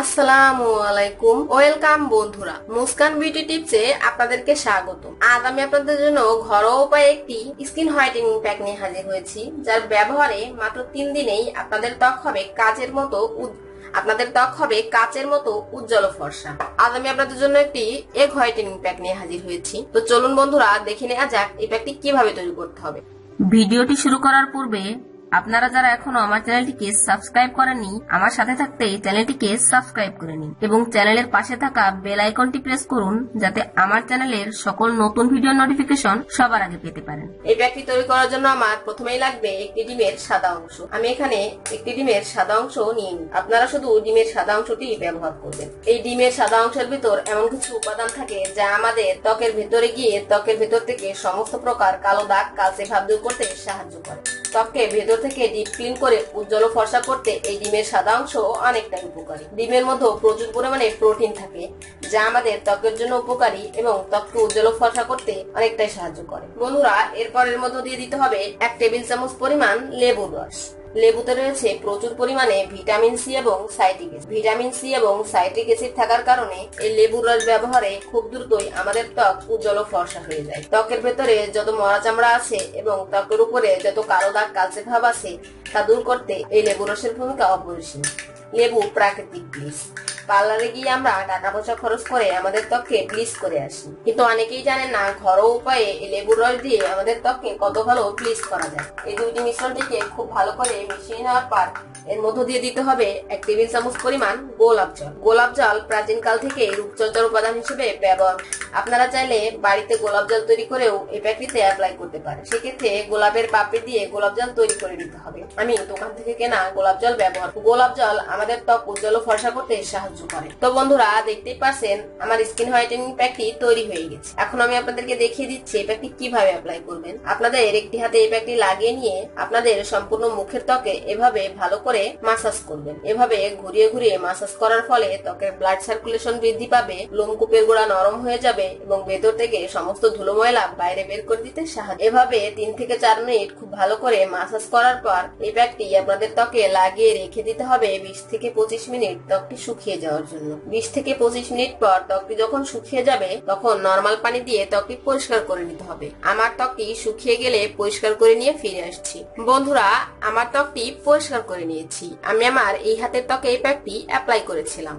আসসালামু আলাইকুম। ওয়েলকাম বন্ধুরা, মুস্কান বিউটি টিপসে আপনাদেরকে স্বাগত আজ আপনাদের জন্য ঘরোয়া উপায়ে একটি স্কিন প্যাক নিয়ে হাজির হয়েছি, যার ব্যবহারে মাত্র তিন দিনেই আপনাদের ত্বক হবে মতো আপনাদের ত্বক হবে কাচের মতো উজ্জ্বল ফর্সা। আজ আমি আপনাদের জন্য একটি এগ হোয়াইটেনিং প্যাক নিয়ে হাজির হয়েছি। তো চলুন বন্ধুরা, দেখে নেওয়া যাক এই প্যাকটি কীভাবে তৈরি করতে হবে। ভিডিওটি শুরু করার পূর্বে আপনারা যারা এখনও আমার চ্যানেলটিকে সাবস্ক্রাইব করেননি, আমার সাথে থাকতে চ্যানেলটিকে সাবস্ক্রাইব করে নিন এবং চ্যানেলের পাশে থাকা বেল আইকনটি প্রেস করুন যাতে আমার চ্যানেলের সকল নতুন ভিডিও নোটিফিকেশন সবার আগে পেতে পারেন। এই প্যাকটি তৈরি করার জন্য আমার প্রথমেই লাগবে একটি ডিমের সাদা অংশ। আমি এখানে একটি ডিমের সাদা অংশ নিয়ে নিই। আপনারা শুধু ডিমের সাদা অংশটি ব্যবহার করবেন। এই ডিমের সাদা অংশের ভিতর এমন কিছু উপাদান থাকে যা আমাদের ত্বকের ভেতরে গিয়ে ত্বকের ভেতর থেকে সমস্ত প্রকার কালো দাগ, কালচে ভাব দূর করতে সাহায্য করে। ত্বককে ভেতর থেকে ডিপ ক্লিন করে উজ্জ্বল ফর্সা করতে এই ডিমের সাদা অংশ অনেকটাই উপকারী। ডিমের মধ্যেও প্রচুর পরিমাণে প্রোটিন থাকে, যা আমাদের ত্বকের জন্য উপকারী এবং ত্বককে উজ্জ্বল ফর্সা করতে অনেকটাই সাহায্য করে। বন্ধুরা, এরপরের মধ্যে দিয়ে দিতে হবে এক টেবিল চামচ পরিমাণ লেবুর রস। লেবুতে রয়েছে প্রচুর পরিমাণে ভিটামিন সি এবং সাইট্রিক এসিড ভিটামিন সি এবং সাইটিক অ্যাসিড থাকার কারণে এই লেবুর রস ব্যবহারে খুব দ্রুতই আমাদের ত্বক উজ্জ্বল ফর্সা হয়ে যায়। ত্বকের ভেতরে যত মরা চামড়া আছে এবং ত্বকের উপরে যত কালো দাগ, কালচে ভাব আছে, তা দূর করতে এই লেবু রসের ভূমিকা অপরিসীম। লেবু প্রাকৃতিক ব্লিচ পার্লারে গিয়ে আমরা টাকা পয়সা খরচ করে আমাদের ত্বককে ব্লিচ করে আসি। কিন্তু অনেকেই জানেন না, ঘরোয়া উপায়ে লেবুর রস দিয়ে আমাদের ত্বককে কত ভালো ব্লিচ করা যায়। এই দুইটি মিশ্রণটিকে খুব ভালো করে মিশিয়ে নেওয়ার পর এর মধ্য দিয়ে দিতে হবে এক টেবিল চামচ পরিমাণ গোলাপ জল। গোলাপ জল প্রাচীন কাল থেকে রূপচর্চার উপাদান হিসেবে ব্যবহার। আপনারা চাইলে বাড়িতে গোলাপ জল তৈরি করেও এই প্যাকেটে অ্যাপ্লাই করতে পারেন। সেক্ষেত্রে গোলাপের পাপড়ি দিয়ে গোলাপ জল তৈরি করে নিতে হবে। আমি দোকান থেকে কেনা গোলাপ জল ব্যবহার। গোলাপ জল আমাদের ত্বক উজ্জ্বল ফর্সা করতে সাহায্য করে। তো বন্ধুরা, দেখতেই পাচ্ছেন আমার স্কিন হোয়াইটেনিং প্যাকটি তৈরি হয়ে গেছে। এখন আমি আপনাদেরকে দেখিয়ে দিচ্ছি এই প্যাকটি কীভাবে অ্যাপ্লাই করবেন। আপনাদের একটি হাতে এই প্যাকটি লাগিয়ে নিয়ে আপনাদের সম্পূর্ণ মুখের ত্বকে এভাবে ভালো করে মাসাজ করবেন। এভাবে ঘুরিয়ে ঘুরিয়ে মাসাজ করার ফলে ত্বকের ব্লাড সার্কুলেশন বৃদ্ধি পাবে লোমকূপের গোড়া নরম হয়ে যাবে এবং ভেতর থেকে সমস্ত ধুলো ময়লা বাইরে বের করে দিতে সাহায্য এভাবে তিন থেকে চার মিনিট খুব ভালো করে মাসাজ করার পর এই প্যাকটি আপনাদের ত্বকে লাগিয়ে রেখে দিতে হবে বিশ থেকে পঁচিশ মিনিট। ত্বকটি শুকিয়ে যাওয়ার জন্য। বিশ থেকে পঁচিশ মিনিট পর ত্বকটি যখন শুকিয়ে যাবে, তখন নর্মাল পানি দিয়ে ত্বকটি পরিষ্কার করে নিতে হবে। আমার ত্বকটি শুকিয়ে গেলে পরিষ্কার করে নিয়ে ফিরে আসছি। বন্ধুরা, আমার ত্বকটি পরিষ্কার করে নিয়েছি। আমি আমার এই হাতের ত্বকে এই প্যাকটি অ্যাপ্লাই করেছিলাম।